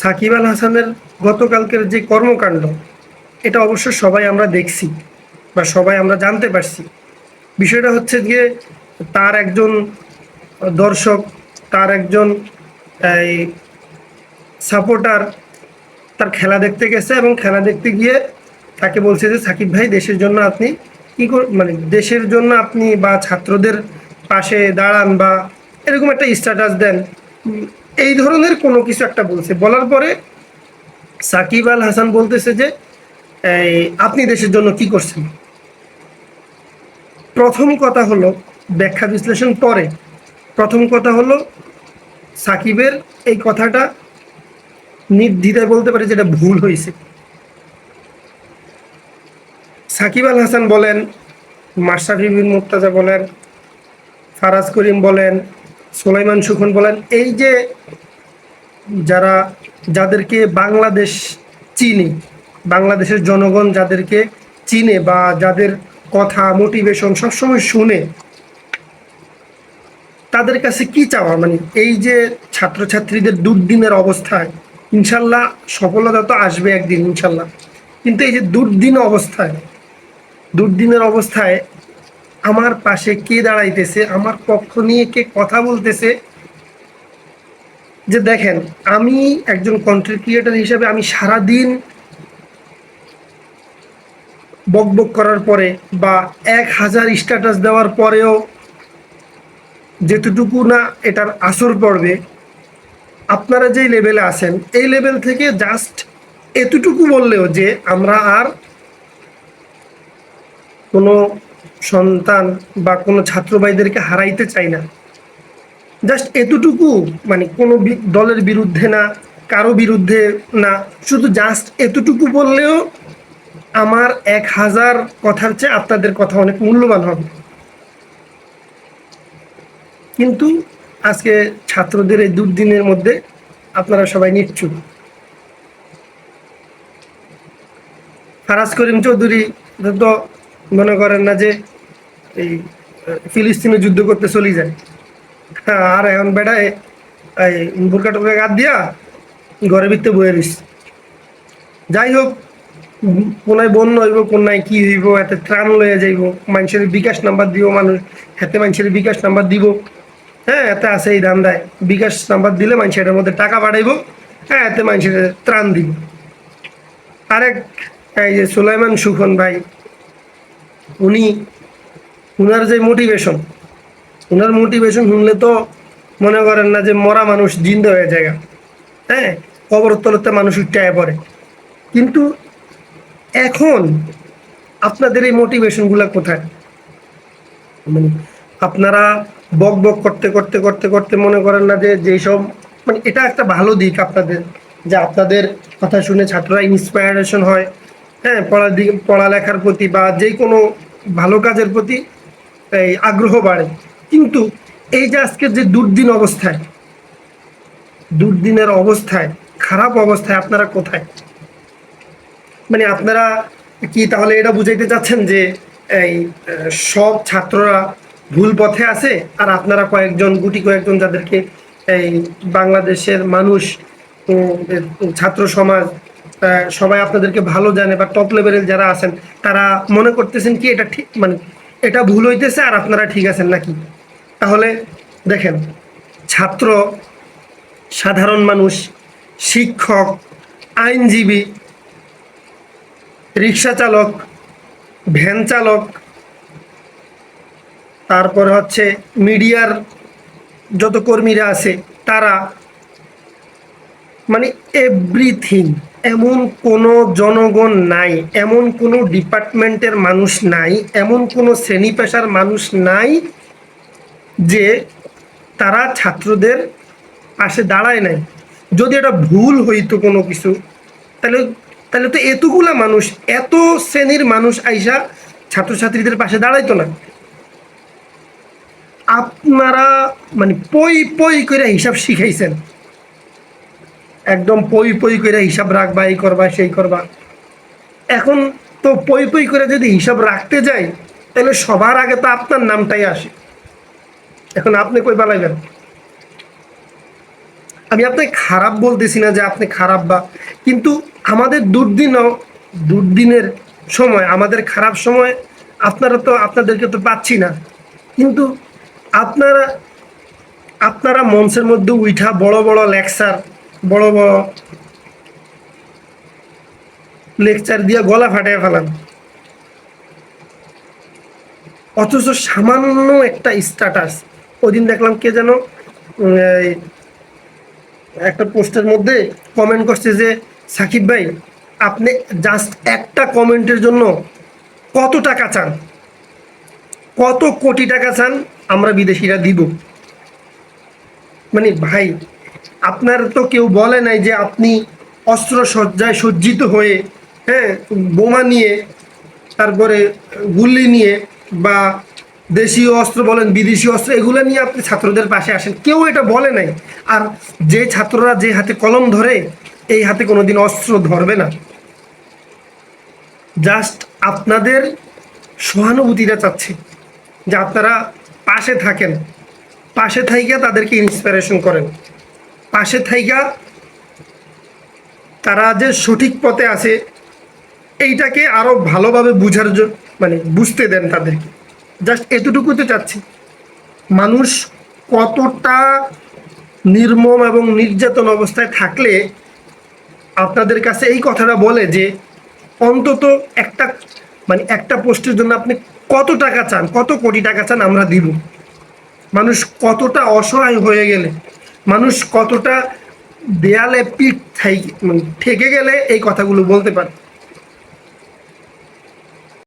সাকিব আল হাসানের গতকালকের যে কর্মকাণ্ড, এটা অবশ্য সবাই আমরা দেখছি বা সবাই আমরা জানতে পারছি। বিষয়টা হচ্ছে যে তার একজন দর্শক, তার একজন সাপোর্টার তার খেলা দেখতে গেছে এবং খেলা দেখতে গিয়ে তাকে বলছে যে, সাকিব ভাই, দেশের জন্য আপনি কি মানে দেশের জন্য আপনি বা ছাত্রদের পাশে দাঁড়ান বা এরকম একটা স্ট্যাটাস দেন। এই ধরনের কোনো কিছু একটা বলছে। বলার পরে সাকিব আল হাসান বলতেছে যে আপনি দেশের জন্য কি করছেন? প্রথম কথা হলো ব্যাখ্যা বিশ্লেষণ পরে। প্রথম কথা হলো সাকিবের এই কথাটা নির্দ্বিধায় বলতে পারে যেটা ভুল হয়েছে। সাকিব আল হাসান বলেন, মাশরাফি বিন মুর্তাজা বলেন, ফারাজ করিম বলেন সোলাইমান সুখন বলেন, এই যে যারা, যাদেরকে বাংলাদেশ চিনে, বাংলাদেশের জনগণ যাদেরকে চিনে বা যাদের কথা মোটিভেশন সবসময় শুনে, তাদের কাছে কি চাওয়া? মানে এই যে ছাত্রছাত্রীদের দুর্দিনের অবস্থায়, ইনশাল্লাহ সফলতা তো আসবে একদিন, ইনশাল্লাহ। কিন্তু এই যে দুর্দিন অবস্থায়, দুর্দিনের অবস্থায় আমার পাশে কে দাঁড়াইতেছে, আমার পক্ষ নিয়ে কে কথা বলতেছে। যে দেখেন, আমি একজন কন্টেন্ট ক্রিয়েটার হিসেবে আমি সারাদিন বকবক করার পরে বা এক হাজার স্ট্যাটাস দেওয়ার পরেও যেতটুকু না এটার আসর পড়বে, আপনারা যেই লেভেলে আছেন, এই লেভেল থেকে জাস্ট এতটুকু বললেও যে আমরা আর কোনো সন্তান বা কোনো ছাত্র ভাইদেরকে হারাইতে চাই না। জাস্ট এতটুকু মানে কোনো দলের বিরুদ্ধে না, কারও বিরুদ্ধে না, শুধু জাস্ট এতটুকু বললেও আমার এক হাজার কথার চেয়ে আপনাদের কথা অনেক মূল্যবান হবে। কিন্তু আজকে ছাত্রদের এই দুর্দিনের মধ্যে আপনারা সবাই নিচ্ছুক। ফারাজ করিম চৌধুরী তো মনে করেন না যে এই ফিলিস্তিনে যুদ্ধ করতে চলে যায়। হ্যাঁ, আর এখন বেড়ায় এই বুরকা টুরকা গাদ দিয়া ঘরের ভিতরে বয়ে দিস যাই হোক কোনায় বন্য হইব কোনায় কি হইব এতে ত্রাণ লয়ে যাইব মানুষের বিকাশ নাম্বার দিব মানুষ হাতে মানুষের বিকাশ নাম্বার দিব। হ্যাঁ এতে আছে এই ধান্দায়। বিকাশ নাম্বার দিলে মানুষ এটার মধ্যে টাকা বাড়াইব হ্যাঁ এতে মানুষের ত্রাণ দিব। আরেক এই যে সুলাইমান সুখন ভাই উনি, উনার যে মোটিভেশন উনার মোটিভেশন শুনলে তো মনে করেন না যে মরা মানুষ জিন্দা হয়ে যায়। হ্যাঁ কবর তলতে মানুষ উঠে পড়ে। কিন্তু এখন আপনাদের এই মোটিভেশনগুলো কোথায়? মানে আপনারা বক বক করতে করতে করতে করতে মনে করেন না যে যেসব মানে এটা একটা ভালো দিক আপনাদের, যে আপনাদের কথা শুনে ছাত্ররা ইন্সপায়ারেশন হয়। হ্যাঁ দিকে পড়ালেখার প্রতি বা যে কোনো ভালো কাজের প্রতি এই আগ্রহ বাড়ে। কিন্তু এই যে আজকের যে দুর্দিন অবস্থায়, দুর্দিনের অবস্থায়, খারাপ অবস্থায় আপনারা কোথায়? মানে আপনারা কি তাহলে এটা বুঝাইতে চাচ্ছেন যে এই সব ছাত্ররা ভুল পথে আছে? আর আপনারা কয়েকজন, গুটি কয়েকজন যাদেরকে এই বাংলাদেশের মানুষ ছাত্র সমাজ সবাই আপনাদেরকে ভালো জানে বা টপ লেভেলের যারা আছেন, তারা মনে করতেছেন কি এটা ঠিক মানে এটা ভুল হইতেছে আর আপনারা ঠিক আছেন নাকি? তাহলে দেখেন, ছাত্র, সাধারণ মানুষ, শিক্ষক, আইনজীবী, রিক্সা চালক, ভ্যান চালক, তারপর হচ্ছে মিডিয়ার যত কর্মীরা আছে, তারা মানে এভরিথিং এমন কোনো জনগণ নাই, এমন কোনো ডিপার্টমেন্টের মানুষ নাই, এমন কোনো শ্রেণি পেশার মানুষ নাই যে তারা ছাত্রদের পাশে দাঁড়ায় নাই। যদি এটা ভুল হইতো কোনো কিছু, তাহলে তাহলে তো এতগুলা মানুষ, এত শ্রেণির মানুষ আইসা ছাত্রছাত্রীদের পাশে দাঁড়াইতো না। আপনারা মানে পই পই করে হিসাব শিখাইছেন। একদম পই পই করে হিসাব রাখবা, এই করবা, সেই করবা। এখন তো পই পই করে যদি হিসাব রাখতে যাই, তাহলে সবার আগে তো আপনার নামটাই আসে। এখন আপনি কই বালাইবেন আমি আপনাকে খারাপ বলতেছি না যে আপনি খারাপ বা, কিন্তু আমাদের দুর্দিনও, দুর্দিনের সময়, আমাদের খারাপ সময় আপনারা তো, আপনাদেরকে তো পাচ্ছি না। কিন্তু আপনারা আপনারা মঞ্চের মধ্যে উঠা বড় বড় লেকচার বড় বড় লেকচার দিয়ে গলা ফাটিয়ে ফেলান অথচ সামান্য একটা স্ট্যাটাস ওদিন দেখলাম কে যেন একটা পোস্টের মধ্যে কমেন্ট করছে যে, সাকিব ভাই, আপনি জাস্ট একটা কমেন্টের জন্য কত টাকা চান? কত কোটি টাকা চান? আমরা বিদেশিরা দিব। মানে ভাই আপনার তো কেউ বলে নাই যে আপনি অস্ত্র সজ্জায় সজ্জিত হয়ে হ্যাঁ বোমা নিয়ে, তারপরে গুল্লি নিয়ে বা দেশীয় অস্ত্র বলেন, বিদেশি অস্ত্র, এগুলো নিয়ে আপনি ছাত্রদের পাশে আসেন। কেউ এটা বলে নাই। আর যে ছাত্ররা যে হাতে কলম ধরে, এই হাতে কোনোদিন অস্ত্র ধরবে না। জাস্ট আপনাদের সহানুভূতিটা চাচ্ছে যে আপনারা পাশে থাকেন। পাশে থাইকা তাদেরকে ইন্সপিরেশন করেন। পাশে থাইকা তারা যে সঠিক পথে আছে, এইটাকে আরও ভালোভাবে বুঝার জন্য মানে বুঝতে দেন তাদেরকে। জাস্ট এতটুকু তো চাচ্ছি। মানুষ কতটা নির্মম এবং নির্যাতন অবস্থায় থাকলে আপনাদের কাছে এই কথাটা বলে যে, অন্তত একটা মানে একটা পোস্টের জন্য আপনি কত টাকা চান, কত কোটি টাকা চান আমরা দিব। মানুষ কতটা অসহায় হয়ে গেলে। মানুষ কতটা দেয়ালে পিঠ মানে ঠেকে গেলে এই কথাগুলো বলতে পারে।